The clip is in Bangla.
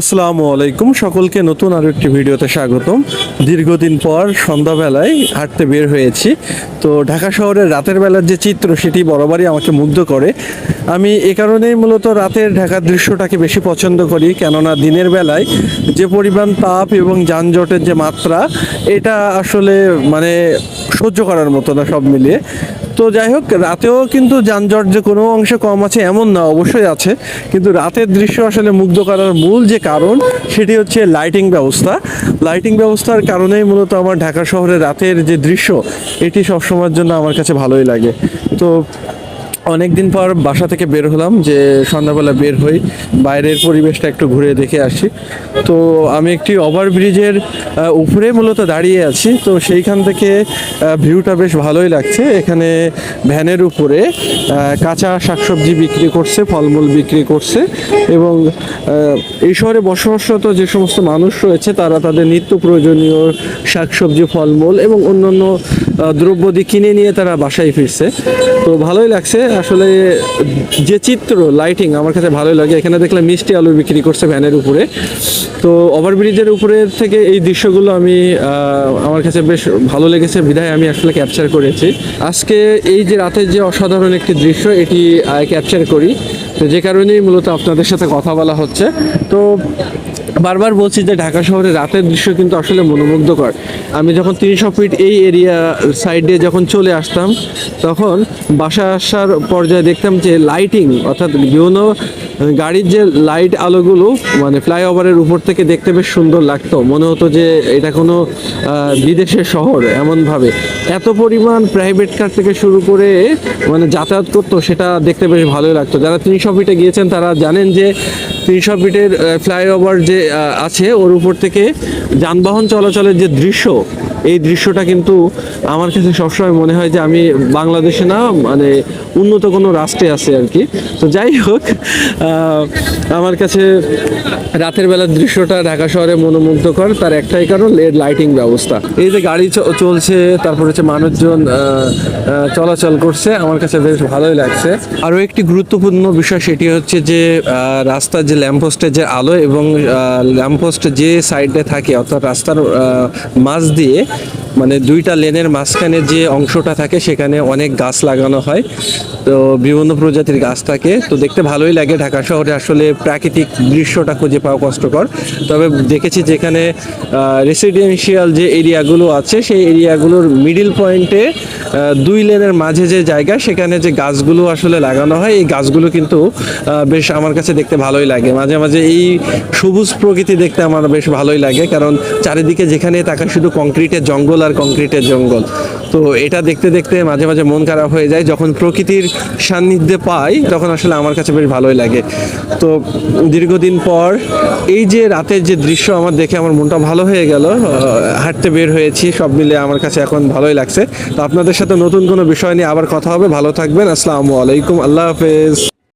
আসসালামু আলাইকুম। সকলকে নতুন আরও একটি ভিডিওতে স্বাগতম। দীর্ঘদিন পর সন্ধ্যাবেলায় হাঁটতে বের হয়েছি। তো ঢাকা শহরের রাতের বেলার যে চিত্র, সেটি বরাবরই আমাকে মুগ্ধ করে। আমি এ কারণেই মূলত রাতের ঢাকার দৃশ্যটাকে বেশি পছন্দ করি, কেননা দিনের বেলায় যে পরিমাণ তাপ এবং যানজটের যে মাত্রা, এটা আসলে মানে সহ্য করার মতো না সব মিলিয়ে। তো যাই হোক, রাতেও কিন্তু যানজট যে কোনো অংশে কম আছে এমন না, অবশ্যই আছে। কিন্তু রাতের দৃশ্য আসলে মুগ্ধ করার মূল যে কারণ, সেটি হচ্ছে লাইটিং ব্যবস্থা। লাইটিং ব্যবস্থার কারণেই মূলত আমার ঢাকা শহরে রাতের যে দৃশ্য, এটি সবসময়ের জন্য আমার কাছে ভালোই লাগে। তো অনেক দিন পর বাসা থেকে বের হলাম যে সন্ধ্যাবেলা বের হই। বাইরের পরিবেশটা একটু ঘুরে দেখে আসি। তো আমি একটি ওভারব্রিজের উপরে মূলত দাঁড়িয়ে আছি। তো সেইখান থেকে ভিউটা বেশ ভালোই লাগছে। এখানে ভ্যানের উপরে কাঁচা শাকসবজি বিক্রি করছে, ফলমূল বিক্রি করছে এবং এই শহরে বসবাসরত যে সমস্ত মানুষ রয়েছে, তারা তাদের নিত্য প্রয়োজনীয় শাকসবজি, ফলমূল এবং অন্যান্য দ্রব্যাদি কিনে নিয়ে তারা বাসায় ফিরছে। তো ভালোই লাগছে। আসলে যে চিত্র লাইটিং আমার কাছে ভালোই লাগে। এখানে দেখলাম মিষ্টি আলু বিক্রি করছে ভ্যানের উপরে। তো ওভারব্রিজের উপরে থেকে এই দৃশ্যগুলো আমি আমার কাছে বেশ ভালো লেগেছে। বিধায় আমি আসলে ক্যাপচার করেছি। আজকে এই যে রাতের যে অসাধারণ একটি দৃশ্য, এটি ক্যাপচার করি। তো যে কারণেই মূলত আপনাদের সাথে কথা বলা হচ্ছে। তো বারবার বলছি যে ঢাকা শহরে রাতের দৃশ্য কিন্তু আসলে মনোমুগ্ধকর। আমি যখন তিনশো ফিট এই এরিয়া সাইডে যখন চলে আসতাম, তখন বাসা আসার পর্যায়ে দেখতাম যে লাইটিং অর্থাৎ বিভিন্ন গাড়ির যে লাইট আলোগুলো মানে ফ্লাইওভারের উপর থেকে দেখতে বেশ সুন্দর লাগতো। মনে হতো যে এটা কোনো বিদেশের শহর এমনভাবে। এত পরিমাণ প্রাইভেট কার থেকে শুরু করে মানে যাতায়াত করতো, সেটা দেখতে বেশ ভালোই লাগতো। যারা তিনশো ফিটে গিয়েছেন, তারা জানেন যে তিনশো ফিটের ফ্লাইওভার যে আছে, ওর উপর থেকে যানবাহন চলাচলের যে দৃশ্য, এই দৃশ্যটা কিন্তু আমার কাছে সবসময় মনে হয় যে আমি বাংলাদেশে না মানে উন্নত কোনো রাষ্ট্রে আছে আর কি। তো যাই হোক আমার কাছে রাতের বেলার দৃশ্যটা ঢাকা শহরে মনোমুগ্ধকর, তার একটাই কারণ এর লাইটিং ব্যবস্থা। এই যে গাড়ি চলছে, তারপর হচ্ছে মানুষজন চলাচল করছে, আমার কাছে বেশ ভালোই লাগছে। আরও একটি গুরুত্বপূর্ণ বিষয় সেটি হচ্ছে যে রাস্তার যে ল্যাম্পপোস্টের যে আলো এবং ল্যাম্পপোস্ট যে সাইডে থাকে, অর্থাৎ রাস্তার মাঝ দিয়ে মানে দুইটা লেনের মাঝখানে যে অংশটা থাকে, সেখানে অনেক গাছ লাগানো হয়। তো বিভিন্ন প্রজাতির গাছ থাকে। তো দেখতে ভালোই লাগে ঢাকা শহরে। আসলে প্রাকৃতিক দৃশ্যটা খুঁজে পাওয়া কষ্টকর। তবে দেখেছি যেখানে রেসিডেন্সিয়াল যে এরিয়াগুলো আছে, সেই এরিয়াগুলোর মিডিল পয়েন্টে দুই লেনের মাঝে যে জায়গা, সেখানে যে গাছগুলো আসলে লাগানো হয়, এই গাছগুলো কিন্তু বেশ আমার কাছে দেখতে ভালোই লাগে। মাঝে মাঝে এই সবুজ প্রকৃতি দেখতে আমার বেশ ভালোই লাগে, কারণ চারিদিকে যেখানে তাকায় শুধু কংক্রিটের জঙ্গল আর কংক্রিটের জঙ্গল। তো এটা দেখতে দেখতে মাঝে মাঝে মন খারাপ হয়ে যায়। যখন প্রকৃতির সান্নিধ্যে পাই, তখন আসলে আমার কাছে বেশ ভালোই লাগে। তো দীর্ঘদিন পর এই যে রাতের যে দৃশ্য আমার দেখে আমার মনটা ভালো হয়ে গেল হাঁটতে বের হয়েছি, সব মিলে আমার কাছে এখন ভালোই লাগছে। তো আপনাদের সাথে নতুন কোনো বিষয় নিয়ে আবার কথা হবে। ভালো থাকবেন। আসসালামু আলাইকুম। আল্লাহ হাফেজ।